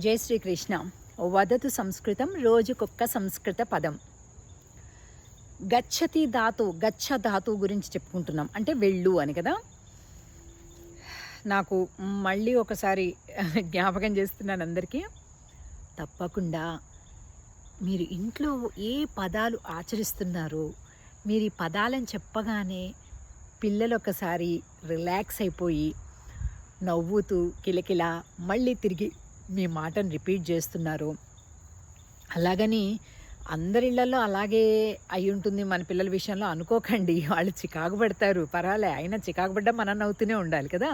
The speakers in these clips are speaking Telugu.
జై శ్రీకృష్ణ. వదతు సంస్కృతం రోజుకొక్క సంస్కృత పదం. గచ్చతి ధాతు గచ్చ ధాతు గురించి చెప్పుకుంటున్నాం. అంటే వెళ్ళు అని కదా? నాకు మళ్ళీ ఒకసారి జ్ఞాపకం చేస్తున్నాను అందరికీ. తప్పకుండా. మీరు ఇంట్లో ఏ పదాలు ఆచరిస్తున్నారో మీరు ఈ పదాలను చెప్పగానే పిల్లలు ఒకసారి రిలాక్స్ అయిపోయి నవ్వుతూ కిలకిల మళ్ళీ తిరిగి మీ మాటను రిపీట్ చేస్తున్నారు. అలాగని అందరిళ్ళలో అలాగే అయి ఉంటుంది మన పిల్లల విషయంలో అనుకోకండి. వాళ్ళు చికాకు పడతారు. పర్వాలే అయినా చికాకు పడ్డా మనం నవ్వుతూనే ఉండాలి కదా.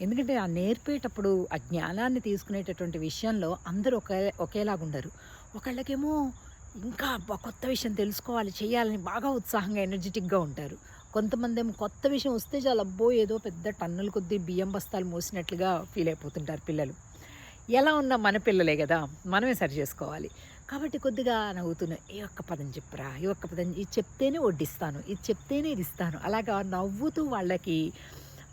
ఎందుకంటే ఆ నేర్పేటప్పుడు ఆ జ్ఞానాన్ని తీసుకునేటటువంటి విషయంలో అందరూ ఒకే ఒకేలాగా ఉండరు. ఒకళ్ళకేమో ఇంకా కొత్త విషయం తెలుసుకోవాలి చేయాలని బాగా ఉత్సాహంగా ఎనర్జెటిక్గా ఉంటారు. కొంతమంది ఏమో కొత్త విషయం వస్తే చాలా అబ్బో ఏదో పెద్ద టన్నుల కొద్దీ బియ్యం బస్తాలు మోసినట్లుగా ఫీల్ అయిపోతుంటారు పిల్లలు. ఎలా ఉన్నా మన పిల్లలే కదా మనమే సరి చేసుకోవాలి. కాబట్టి కొద్దిగా నవ్వుతున్నా ఈ ఒక్క పదం చెప్పురా ఈ ఒక్క పదం ఇది చెప్తేనే వడ్డిస్తాను ఇది చెప్తేనే ఇది ఇస్తాను. అలాగా నవ్వుతూ వాళ్ళకి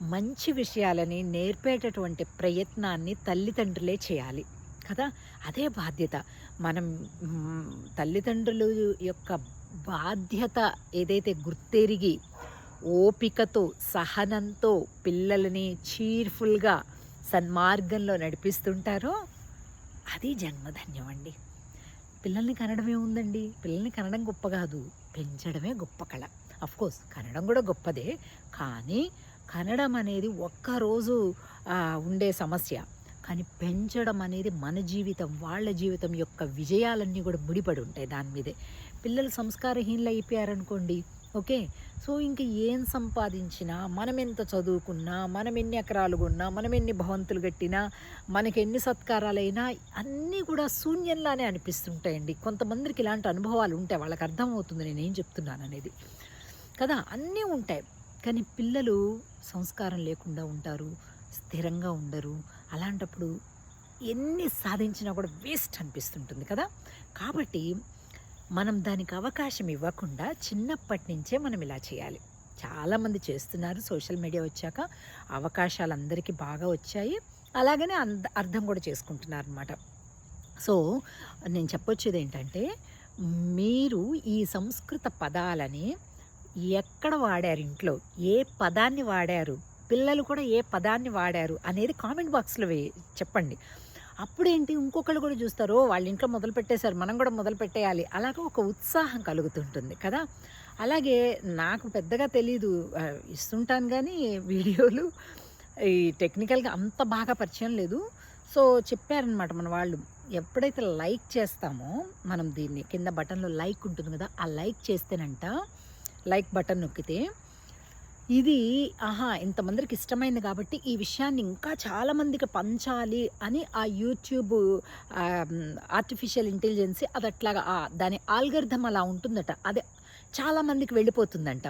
మంచి విషయాలని నేర్పేటటువంటి ప్రయత్నాన్ని తల్లిదండ్రులే చేయాలి కదా? అదే బాధ్యత. మనం తల్లిదండ్రులు యొక్క బాధ్యత ఏదైతే గుర్తెరిగి ఓపికతో సహనంతో పిల్లలని చీర్ఫుల్గా సన్మార్గంలో నడిపిస్తుంటారో అది జన్మధన్యం అండి పిల్లల్ని కనడమే ఉందండి పిల్లల్ని కనడం గొప్ప కాదు. పెంచడమే గొప్ప కళ. కోర్స్ కనడం కూడా గొప్పదే. కానీ కనడం అనేది ఒక్కరోజు ఉండే సమస్య. కానీ పెంచడం అనేది మన జీవితం వాళ్ళ జీవితం యొక్క విజయాలన్నీ కూడా ముడిపడి ఉంటాయి దాని మీదే. పిల్లలు సంస్కారహీనలు అయిపోయారనుకోండి ఓకే? సో ఇంక ఏం సంపాదించినా మనం ఎంత చదువుకున్నా మనం ఎన్ని ఎకరాలు కొన్నా మనం ఎన్ని భవంతులు కట్టినా మనకి ఎన్ని సత్కారాలైనా అన్నీ కూడా శూన్యంలానే అనిపిస్తుంటాయండి. కొంతమందికి ఇలాంటి అనుభవాలు ఉంటాయి వాళ్ళకి అర్థమవుతుంది నేను ఏం చెప్తున్నాను అనేది కదా అన్నీ ఉంటాయి. కానీ పిల్లలు సంస్కారం లేకుండా ఉంటారు స్థిరంగా ఉండరు. అలాంటప్పుడు ఎన్ని సాధించినా కూడా వేస్ట్ అనిపిస్తుంటుంది కదా? కాబట్టి మనం దానికి అవకాశం ఇవ్వకుండా చిన్నప్పటి నుంచే మనం ఇలా చేయాలి. చాలామంది చేస్తున్నారు సోషల్ మీడియా వచ్చాక అవకాశాలు అందరికీ బాగా వచ్చాయి. అలాగనే అంద అర్థం కూడా చేసుకుంటున్నారు అనమాట సో నేను చెప్పొచ్చేది ఏంటంటే మీరు ఈ సంస్కృత పదాలని ఎక్కడ వాడారు ఇంట్లో? ఏ పదాన్ని వాడారు? పిల్లలు కూడా ఏ పదాన్ని వాడారు? అనేది కామెంట్ బాక్స్లో వే చెప్పండి. అప్పుడేంటి ఇంకొకళ్ళు కూడా చూస్తారు వాళ్ళ ఇంట్లో మొదలు పెట్టేశారు మనం కూడా మొదలు పెట్టేయాలి. అలాగా ఒక ఉత్సాహం కలుగుతుంటుంది కదా. అలాగే నాకు పెద్దగా తెలీదు ఇస్తుంటాను కానీ వీడియోలు. ఈ టెక్నికల్గా అంత బాగా పరిచయం లేదు. సో చెప్పారనమాట మన వాళ్ళు ఎప్పుడైతే లైక్ చేస్తామో మనం దీన్ని కింద బటన్లో లైక్ ఉంటుంది కదా ఆ లైక్ చేస్తేనంట లైక్ బటన్ నొక్కితే ఇది ఆహా ఇంతమందికి ఇష్టమైంది కాబట్టి ఈ విషయాన్ని ఇంకా చాలామందికి పంచాలి అని ఆ యూట్యూబ్ ఆర్టిఫిషియల్ ఇంటెలిజెన్స్ అది అట్లాగా దాని ఆల్గర్థం అలా ఉంటుందట. అదే చాలామందికి వెళ్ళిపోతుందంట.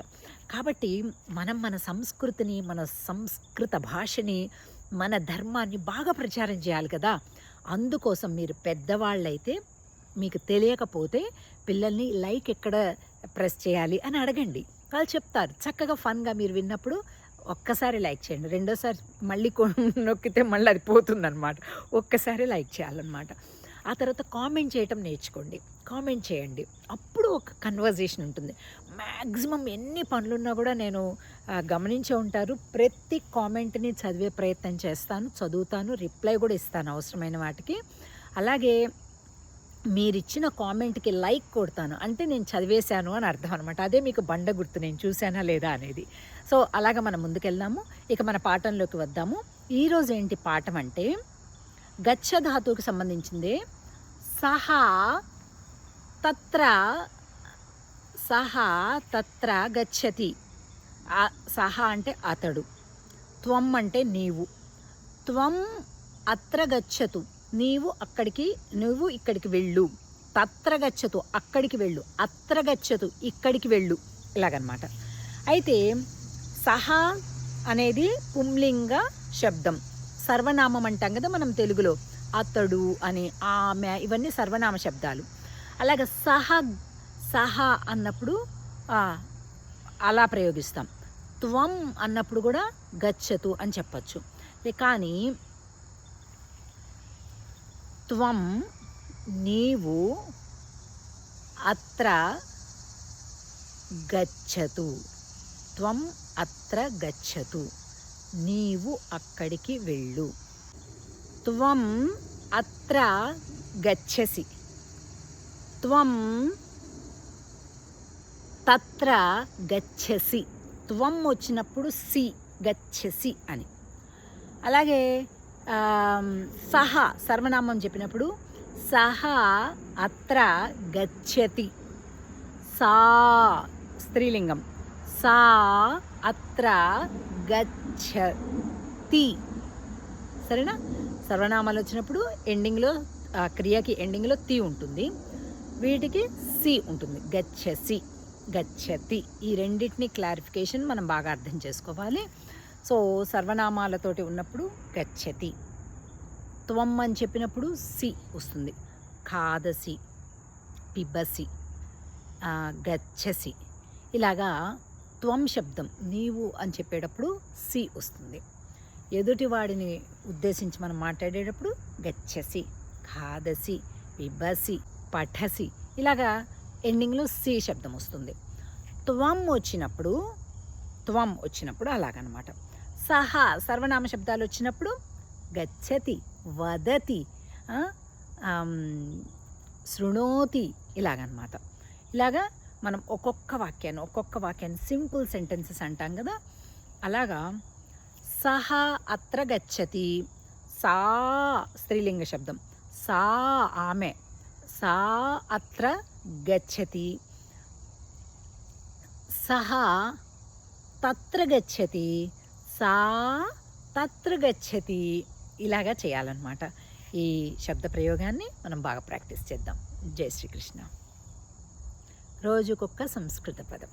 కాబట్టి మనం మన సంస్కృతిని మన సంస్కృత భాషని మన ధర్మాన్ని బాగా ప్రచారం చేయాలి కదా. అందుకోసం మీరు పెద్దవాళ్ళైతే మీకు తెలియకపోతే పిల్లల్ని లైక్ ఎక్కడ ప్రెస్ చేయాలి అని అడగండి. వాళ్ళు చెప్తారు. చక్కగా ఫన్గా మీరు విన్నప్పుడు ఒక్కసారి లైక్ చేయండి. రెండోసారి మళ్ళీ నొక్కితే మళ్ళీ అది పోతుందన్నమాట. ఒక్కసారి లైక్ చేయాలన్నమాట. ఆ తర్వాత కామెంట్ చేయటం నేర్చుకోండి. కామెంట్ చేయండి. అప్పుడు ఒక కన్వర్జేషన్ ఉంటుంది. మ్యాక్సిమం ఎన్ని పనులున్నా కూడా నేను గమనించే ఉంటారు. ప్రతి కామెంట్ని చదివే ప్రయత్నం చేస్తాను చదువుతాను రిప్లై కూడా ఇస్తాను అవసరమైన వాటికి. అలాగే మీరిచ్చిన కామెంట్కి లైక్ కొడతాను. అంటే నేను చదివేశాను అని అర్థం అనమాట అదే మీకు బండ గుర్తు. నేను చూశానా లేదా అనేది. సో అలాగ మనం ముందుకెళ్దాము. ఇక మన పాఠంలోకి వద్దాము. ఈరోజు ఏంటి పాఠం అంటే గచ్చ ధాతువుకి సంబంధించింది. సహా తత్ర సహా తత్ర గచ్చతి. సహా అంటే అతడు. త్వం అంటే నీవు. త్వం అత్ర గచ్చతు. నీవు అక్కడికి నువ్వు ఇక్కడికి వెళ్ళు. తత్రగచ్చతు అక్కడికి వెళ్ళు. అత్రగచ్చతు ఇక్కడికి వెళ్ళు. ఇలాగనమాట. అయితే సహా అనేది పుంలింగ శబ్దం. సర్వనామం అంటాం కదా మనం తెలుగులో. అతడు అని ఆమె ఇవన్నీ సర్వనామ శబ్దాలు. అలాగే సహ సహ అన్నప్పుడు అలా ప్రయోగిస్తాం. త్వం అన్నప్పుడు కూడా గచ్చతు అని చెప్పచ్చు. కానీ త్వం నీవు అత్ర గచ్చతు. త్వం అత్ర గచ్చతు. నీవు అక్కడికి వెళ్ళు. త్వం అత్ర గచ్చసి. త్వం తత్ర గచ్చసి. త్వం వచ్చినప్పుడు సి గచ్చసి అని. అలాగే సహ సర్వనామం చెప్పినప్పుడు సహ అత్ర గచ్చతి. సా స్త్రీలింగం. సా అత్ర గచ్చతి. సరేనా? సర్వనామాలు వచ్చినప్పుడు ఎండింగ్లో క్రియకి ఎండింగ్లో తి ఉంటుంది. వీటికి సి ఉంటుంది. గచ్చసి గచ్చతి. ఈ రెండింటిని క్లారిఫికేషన్ మనం బాగా అర్థం చేసుకోవాలి. సో సర్వనామాలతోటి ఉన్నప్పుడు గచ్చతి. త్వం అని చెప్పినప్పుడు సి వస్తుంది. ఖాదసి పిబసి గచ్చసి. ఇలాగా త్వం శబ్దం నీవు అని చెప్పేటప్పుడు సి వస్తుంది. ఎదుటివాడిని ఉద్దేశించి మనం మాట్లాడేటప్పుడు గచ్చసి ఖాదసి పిబసి పఠసి ఇలాగా ఎండింగ్లో సి శబ్దం వస్తుంది. త్వం వచ్చినప్పుడు త్వం వచ్చినప్పుడు అలాగనమాట. సహా సర్వనామ శబ్దాలు వచ్చినప్పుడు గచ్చతి వదతి శృణోతి ఇలాగనమాట. ఇలాగా మనం ఒక్కొక్క వాక్యాన్ని ఒక్కొక్క వాక్యాన్ని సింపుల్ సెంటెన్సెస్ అంటాం కదా. అలాగా సహా అత్ర గచ్చతి సా స్త్రీలింగ శబ్దం సా ఆమె సా అత్ర గచ్చతి సహా తత్ర గచ్చతి సా తత్ర గచ్చతి. ఇలాగా చేయాలన్నమాట. ఈ శబ్ద ప్రయోగాన్ని మనం బాగా ప్రాక్టీస్ చేద్దాం. జై శ్రీకృష్ణ. రోజుకొక్క సంస్కృత పదం.